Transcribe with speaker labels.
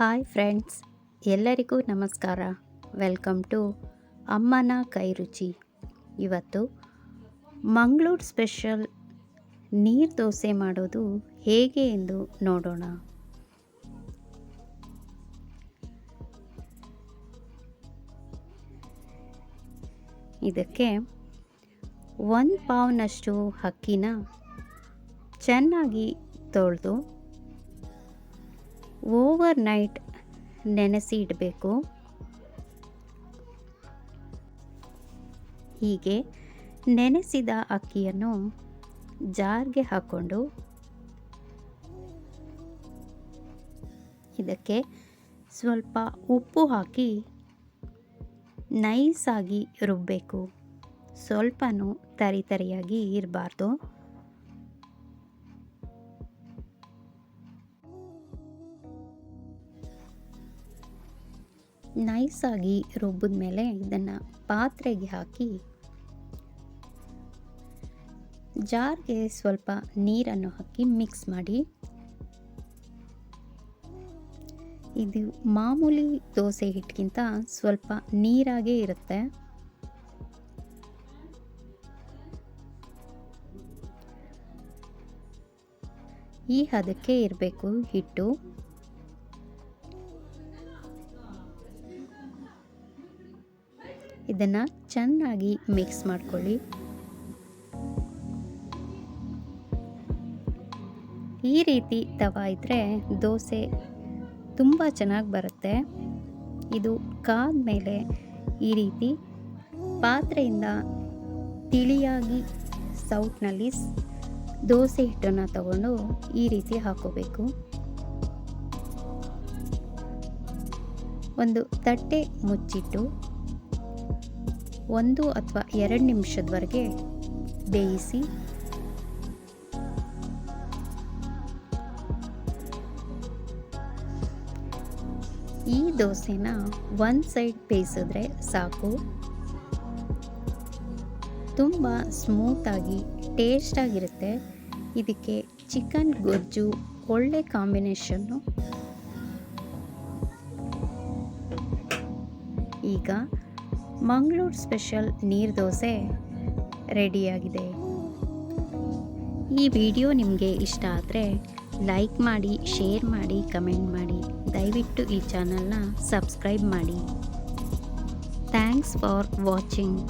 Speaker 1: Hi friends, ಎಲ್ಲರಿಗೂ ನಮಸ್ಕಾರ. Welcome to ಅಮ್ಮನ ಕೈರುಚಿ ಇವತ್ತು ಮಂಗಳೂರು ಸ್ಪೆಷಲ್ ನೀರು ದೋಸೆ ಮಾಡೋದು ಹೇಗೆ ಎಂದು ನೋಡೋಣ. ಇದಕ್ಕೆ ಒಂದು ಪಾವ್ನಷ್ಟು ಹಕ್ಕಿನ ಚೆನ್ನಾಗಿ ತೊಳೆದು ಓವರ್ ನೈಟ್ ನೆನೆಸಿ ಇಡಬೇಕು. ಹೀಗೆ ನೆನೆಸಿದ ಅಕ್ಕಿಯನ್ನು ಜಾರ್ಗೆ ಹಾಕ್ಕೊಂಡು ಇದಕ್ಕೆ ಸ್ವಲ್ಪ ಉಪ್ಪು ಹಾಕಿ ನೈಸಾಗಿ ರುಬ್ಬಬೇಕು ಸ್ವಲ್ಪನೂ ತರಿತರಿಯಾಗಿ ಇರಬಾರ್ದು. ನೈಸಾಗಿ ರುಬ್ಬಿದ ಮೇಲೆ ಇದನ್ನು ಪಾತ್ರೆಗೆ ಹಾಕಿ, ಜಾರ್ಗೆ ಸ್ವಲ್ಪ ನೀರನ್ನು ಹಾಕಿ ಮಿಕ್ಸ್ ಮಾಡಿ. ಇದು ಮಾಮೂಲಿ ದೋಸೆ ಹಿಟ್ಟಿಗಿಂತ ಸ್ವಲ್ಪ ನೀರಾಗೇ ಇರುತ್ತೆ. ಈ ಹದಕ್ಕೆ ಇರಬೇಕು ಹಿಟ್ಟು. ಇದನ್ನು ಚೆನ್ನಾಗಿ ಮಿಕ್ಸ್ ಮಾಡ್ಕೊಳ್ಳಿ. ಈ ರೀತಿ ತವ ಇದ್ದರೆ ದೋಸೆ ತುಂಬ ಚೆನ್ನಾಗಿ ಬರುತ್ತೆ. ಇದು ಕಾದ ಮೇಲೆ ಈ ರೀತಿ ಪಾತ್ರೆಯಿಂದ ತಿಳಿಯಾಗಿ ಸೌಟ್ನಲ್ಲಿ ದೋಸೆ ಹಿಟ್ಟನ್ನು ತಗೊಂಡು ಈ ರೀತಿ ಹಾಕೋಬೇಕು. ಒಂದು ತಟ್ಟೆ ಮುಚ್ಚಿಟ್ಟು ಒಂದು ಅಥವಾ ಎರಡು ನಿಮಿಷದವರೆಗೆ ಬೇಯಿಸಿ. ಈ ದೋಸೆನ ಒಂದು ಸೈಡ್ ಬೇಯಿಸಿದ್ರೆ ಸಾಕು. ತುಂಬ ಸ್ಮೂತಾಗಿ ಟೇಸ್ಟಾಗಿರುತ್ತೆ ಇದಕ್ಕೆ ಚಿಕನ್ ಗೊಜ್ಜು ಒಳ್ಳೆ ಕಾಂಬಿನೇಷನ್ನು. ಈಗ ಮಂಗಳೂರು ಸ್ಪೆಷಲ್ ನೀರು ದೋಸೆ ರೆಡಿಯಾಗಿದೆ. ಈ ವಿಡಿಯೋ ನಿಮಗೆ ಇಷ್ಟ ಆದರೆ ಲೈಕ್ ಮಾಡಿ, ಶೇರ್ ಮಾಡಿ, ಕಮೆಂಟ್ ಮಾಡಿ. ದಯವಿಟ್ಟು ಈ ಚಾನಲ್ನ ಸಬ್ಸ್ಕ್ರೈಬ್ ಮಾಡಿ. Thanks for watching.